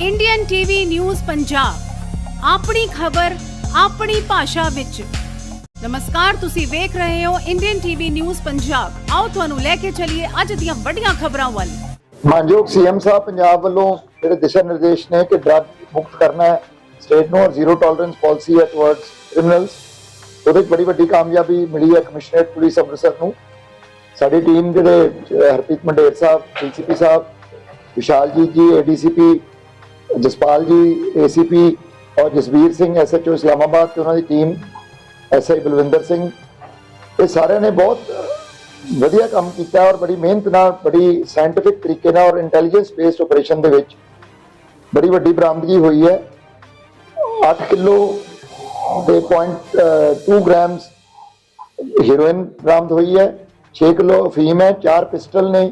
Indian TV news Punjab ਆਪਣੀ ਖਬਰ ਆਪਣੀ ਭਾਸ਼ਾ ਵਿੱਚ। ਨਮਸਕਾਰ ਤੁਸੀਂ ਵੇਖ ਰਹੇ ਹੋ ਇੰਡੀਅਨ ਟੀਵੀ ਨਿਊਜ਼ ਪੰਜਾਬ ਆਓ ਤੁਹਾਨੂੰ ਲੈ ਕੇ ਚੱਲੀਏ ਅੱਜ ਦੀਆਂ ਵੱਡੀਆਂ ਖਬਰਾਂ ਵੱਲ। ਮਾਨਯੋਗ ਸੀਐਮ ਸਾਹਿਬ ਪੰਜਾਬ ਵੱਲੋਂ ਜਿਹੜੇ ਦਿਸ਼ਾ ਨਿਰਦੇਸ਼ ਨੇ ਕਿ ਡਰੱਗ ਮੁਕਤ ਕਰਨਾ ਹੈ ਸਟੇਟ ਨੂੰ ਔਰ ਜ਼ੀਰੋ ਟੋਲਰੈਂਸ ਪਾਲਿਸੀ ਹੈ ਟੁਵਰਡਸ ਕ੍ਰਿਮੀਨਲਸ ਉਹਦੇ 'ਚ ਬੜੀ ਵੱਡੀ ਕਾਮਯਾਬੀ ਮਿਲੀ ਹੈ ਕਮਿਸ਼ਨਰੇਟ ਪੁਲਿਸ ਅੰਮ੍ਰਿਤਸਰ ਨੂੰ। ਸਾਡੀ ਟੀਮ ਜਿਹੜੇ ਅਹ, ਹਰਪ੍ਰੀਤ ਮੰਡੇਰ ਸਾਹਿਬ ਡੀਸੀਪੀ ਸਾਹਿਬ ਵਿਸ਼ਾਲਜੀਤ ਜੀ ਏਡੀਸੀਪੀ ਜਸਪਾਲ ਜੀ ਏਸੀਪੀ ਔਰ ਜਸਵੀਰ ਸਿੰਘ ਐਸਐਚਓ ਇਸਲਾਮਾਬਾਦ ਤੇ ਉਹਨਾਂ ਦੀ ਟੀਮ ਐਸਆਈ ਬਲਵਿੰਦਰ ਸਿੰਘ, ਇਹ ਸਾਰਿਆਂ ਨੇ ਬਹੁਤ ਵਧੀਆ ਕੰਮ ਕੀਤਾ ਔਰ ਬੜੀ ਮਿਹਨਤ ਨਾਲ, ਬੜੀ ਸਾਇੰਟਿਫਿਕ ਤਰੀਕੇ ਨਾਲ ਔਰ ਇੰਟੈਲੀਜੈਂਸ ਬੇਸਡ ਆਪਰੇਸ਼ਨ ਦੇ ਵਿੱਚ ਬੜੀ ਵੱਡੀ ਬਰਾਮਦਗੀ ਹੋਈ ਹੈ। 8 ਕਿਲੋ ਦੇ 0.2 ਗ੍ਰਾਮਸ ਹੀਰੋਇਨ ਬਰਾਮਦ ਹੋਈ ਹੈ। 6 ਕਿਲੋ ਅਫੀਮ ਹੈ 4 ਪਿਸਟਲ ਨੇ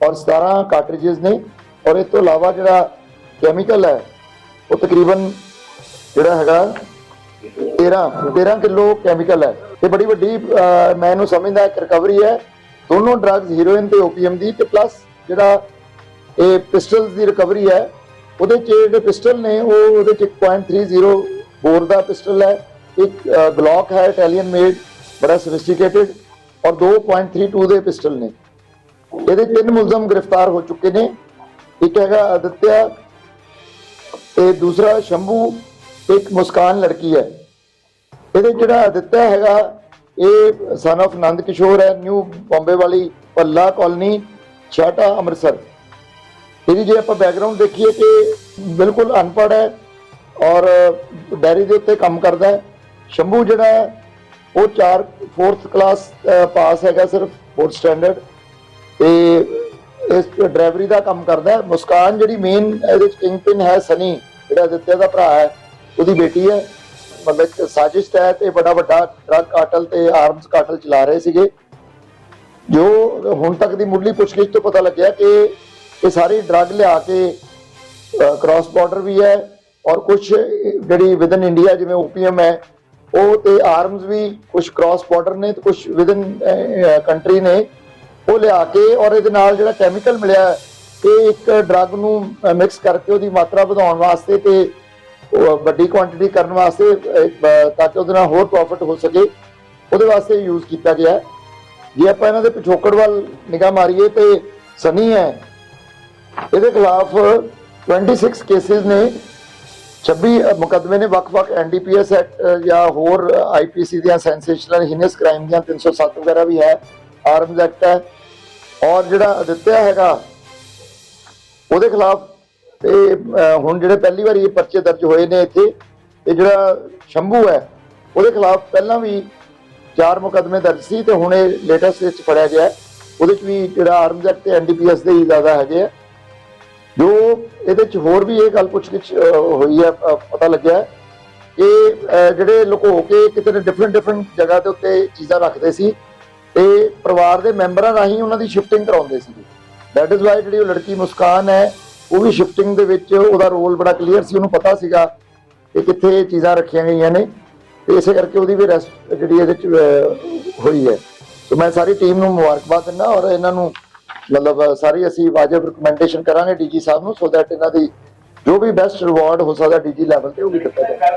ਔਰ 17 ਕਾਰਟ੍ਰਿਜਸ ਨੇ ਔਰ ਇਸ ਤੋਂ ਇਲਾਵਾ ਜਿਹੜਾ ਕੈਮੀਕਲ ਹੈ। ਉਹ ਤਕਰੀਬਨ ਜਿਹੜਾ ਹੈਗਾ 13 13 ਕਿਲੋ ਕੈਮੀਕਲ ਹੈ। ਇਹ ਬੜੀ ਵੱਡੀ ਅਹ, ਮੈਂ ਇਹਨੂੰ ਸਮਝਦਾ ਇੱਕ ਰਿਕਵਰੀ ਹੈ। ਦੋਨੋਂ ਡਰੱਗਸ ਹੀਰੋਇਨ ਤੇ ਓਪੀਐਮ ਦੀ ਤੇ ਪਲੱਸ ਜਿਹੜਾ ਇਹ ਪਿਸਟਲਸ ਦੀ ਰਿਕਵਰੀ ਹੈ ਉਹਦੇ ਚ ਜਿਹੜੇ ਪਿਸਟਲ ਨੇ ਉਹ ਉਹਦੇ ਚ 1.30 ਬੋਰ ਦਾ ਪਿਸਟਲ ਹੈ। ਇੱਕ ਗਲੌਕ ਹੈ ਇਟਾਲੀਅਨ ਮੇਡ ਬੜਾ ਸੋਫਿਸਟੀਕੇਟਿਡ ਔਰ 2.32 ਦੇ ਪਿਸਟਲ ਨੇ। ਇਹਦੇ ਤਿੰਨ ਮੁਲਜ਼ਮ ਗ੍ਰਿਫਤਾਰ ਹੋ ਚੁੱਕੇ ਨੇ। ਇੱਕ ਹੈਗਾ ਅਦਿੱਤਿਆ ਤੇ ਦੂਸਰਾ ਸ਼ੰਭੂ ਇੱਕ ਮੁਸਕਾਨ ਲੜਕੀ ਹੈ। ਇਹਦੇ ਜਿਹੜਾ ਦਿੱਤਾ ਹੈਗਾ, ਇਹ ਸਨ of ਨੰਦ ਕਿਸ਼ੋਰ ਹੈ ਨਿਊ ਬੰਬੇ ਵਾਲੀ ਪੱਲਾ ਕਾਲਨੀ ਛਾਟਾ ਅੰਮ੍ਰਿਤਸਰ। ਇਹਦੀ ਜੇ ਆਪਾਂ ਬੈਕਗ੍ਰਾਉਂਡ ਦੇਖੀਏ ਕਿ ਬਿਲਕੁਲ ਅਨਪੜ੍ਹ ਹੈ ਔਰ ਡੈਰੀ ਦੇ ਉੱਤੇ ਕੰਮ ਕਰਦਾ ਹੈ। ਸ਼ੰਭੂ ਜਿਹੜਾ ਉਹ 4 4th ਕਲਾਸ ਪਾਸ ਹੈਗਾ ਸਿਰਫ 4th ਸਟੈਂਡਰਡ ਤੇ ਇਸ ਡਰਾਈਵਰੀ ਦਾ ਕੰਮ ਕਰਦਾ ਹੈ। ਮੁਸਕਾਨ ਜਿਹੜੀ ਮੇਨ ਇਹਦੇ 'ਚ ਕਿੰਗ ਪਿਨ ਹੈ, ਸਨੀ। ਜਿਹੜਾ ਦਿੱਤੇ ਦਾ ਭਰਾ ਹੈ, ਉਹਦੀ ਬੇਟੀ ਹੈ। ਮਤਲਬ ਇੱਕ ਸਾਜ਼ਿਸ਼ ਹੈ ਇਹ ਬੜਾ ਵੱਡਾ ਡਰੱਗ ਕਾਟਲ ਤੇ ਆਰਮਸ ਕਾਟਲ ਚਲਾ ਰਹੇ ਸੀਗੇ। ਜੋ ਹੁਣ ਤੱਕ ਦੀ ਮੁੱਢਲੀ ਪੁੱਛਗਿੱਛ ਤੋਂ ਪਤਾ ਲੱਗਿਆ ਕਿ ਇਹ ਸਾਰੀ ਡਰੱਗ ਲਿਆ ਕੇ ਕ੍ਰਾਸ ਬਾਰਡਰ ਵੀ ਹੈ ਔਰ ਕੁਝ ਜਿਹੜੀ ਵਿਦਨ ਇੰਡੀਆ ਜਿਵੇਂ ਓਪੀਐਮ ਹੈ, ਉਹ ਤੇ ਆਰਮਸ ਵੀ ਕੁਝ ਕ੍ਰਾਸ ਬਾਰਡਰ ਨੇ ਤੇ ਕੁਝ ਵਿਦਨ ਕੰਟਰੀ ਨੇ, ਉਹ ਲਿਆ ਕੇ ਔਰ ਇਹਦੇ ਨਾਲ ਜਿਹੜਾ ਕੈਮੀਕਲ ਮਿਲਿਆ ਹੈ, ਇੱਕ ਡਰੱਗ ਨੂੰ ਮਿਕਸ ਕਰਕੇ ਉਹਦੀ ਮਾਤਰਾ ਵਧਾਉਣ ਵਾਸਤੇ ਤੇ ਵੱਡੀ ਕੁਆਂਟੀਟੀ ਕਰਨ ਵਾਸਤੇ ਤਾਂ ਕਿ ਉਹਦੇ ਨਾਲ ਹੋਰ ਪ੍ਰੋਫਿਟ ਹੋ ਸਕੇ ਉਹਦੇ ਵਾਸਤੇ ਯੂਜ਼ ਕੀਤਾ ਗਿਆ ਜੇ ਆਪਾਂ ਇਹਨਾਂ ਦੇ ਪਿਛੋਕੜ ਵੱਲ ਨਿਗਾਹ ਮਾਰੀਏ ਤੇ ਸਨੀ ਹੈ ਇਹਦੇ ਖਿਲਾਫ 26 ਕੇਸਿਸ ਨੇ 26 ਮੁਕੱਦਮੇ ਨੇ ਵੱਖ-ਵੱਖ ਐਨਡੀਪੀਐਸ ਐਕਟ ਜਾਂ ਹੋਰ ਆਈਪੀਸੀ ਦੀਆਂ ਸੈਂਸੇਸ਼ਨਲ ਹੀਨਸ ਕ੍ਰਾਈਮ ਦੀਆਂ 307 ਵਗੈਰਾ ਵੀ ਹੈ ਆਰਮਜ਼ ਐਕਟ ਹੈ। ਔਰ ਜਿਹੜਾ ਅਦਿੱਤਿਆ ਹੈਗਾ ਉਹਦੇ ਖਿਲਾਫ ਤੇ ਹੁਣ ਜਿਹੜੇ ਪਹਿਲੀ ਵਾਰੀ ਇਹ ਪਰਚੇ ਦਰਜ ਹੋਏ ਨੇ ਇੱਥੇ, ਇਹ ਜਿਹੜਾ ਸ਼ੰਭੂ ਹੈ, ਉਹਦੇ ਖਿਲਾਫ ਪਹਿਲਾਂ ਵੀ ਚਾਰ ਮੁਕੱਦਮੇ ਦਰਜ ਸੀ ਤੇ ਹੁਣ ਇਹ ਲੇਟੈਸਟ ਵਿੱਚ ਫੜਿਆ ਗਿਆ ਉਹਦੇ ਚ ਵੀ ਜਿਹੜਾ ਆਰਮਸ ਐਕਟ ਤੇ ਐਨਡੀਪੀਐਸ ਦੇ ਹੀ ਜ਼ਿਆਦਾ ਹੈਗੇ ਆ। ਜੋ ਇਹਦੇ ਚ ਹੋਰ ਵੀ ਇਹ ਗੱਲ ਪੁੱਛ ਗਿੱਛ ਹੋਈ ਹੈ ਪਤਾ ਲੱਗਿਆ ਕਿ ਜਿਹੜੇ ਲੁਕੋ ਕੇ ਕਿਤੇ ਡਿਫਰੈਂਟ ਡਿਫਰੈਂਟ ਜਗ੍ਹਾ ਦੇ ਉੱਤੇ ਚੀਜ਼ਾਂ ਰੱਖਦੇ ਸੀ ਤੇ ਪਰਿਵਾਰ ਦੇ ਮੈਂਬਰਾਂ ਰਾਹੀਂ ਉਹਨਾਂ ਦੀ ਸ਼ਿਫਟਿੰਗ ਕਰਾਉਂਦੇ ਸੀ ਦੈਟ ਇਜ਼ ਵਾਈ ਜਿਹੜੀ ਉਹ ਲੜਕੀ ਮੁਸਕਾਨ ਹੈ, ਉਹ ਵੀ ਸ਼ਿਫਟਿੰਗ ਦੇ ਵਿੱਚ ਉਹਦਾ ਰੋਲ ਬੜਾ ਕਲੀਅਰ ਸੀ, ਉਹਨੂੰ ਪਤਾ ਸੀਗਾ ਕਿ ਕਿੱਥੇ ਇਹ ਚੀਜ਼ਾਂ ਰੱਖੀਆਂ ਗਈਆਂ ਨੇ। ਤੇ ਇਸੇ ਕਰਕੇ ਉਹਦੀ ਵੀ ਰੈਸਟ ਜਿਹੜੀ ਇਹਦੇ ਚ ਹੋਈ ਹੈ। ਤੇ ਮੈਂ ਸਾਰੀ ਟੀਮ ਨੂੰ ਮੁਬਾਰਕਬਾਦ ਦਿੰਦਾ ਔਰ ਇਹਨਾਂ ਨੂੰ ਮਤਲਬ ਸਾਰੀ ਅਸੀਂ ਵਾਜਬ ਰਿਕਮੈਂਡੇਸ਼ਨ ਕਰਾਂਗੇ ਡੀਜੀ ਸਾਹਿਬ ਨੂੰ ਸੋ ਦੈਟ ਇਹਨਾਂ ਦੀ ਜੋ ਵੀ ਬੈਸਟ ਰਿਵਾਰਡ ਹੋ ਸਕਦਾ ਡੀਜੀ ਲੈਵਲ ਤੇ ਉਹ ਵੀ ਦਿੱਤਾ ਜਾਵੇ।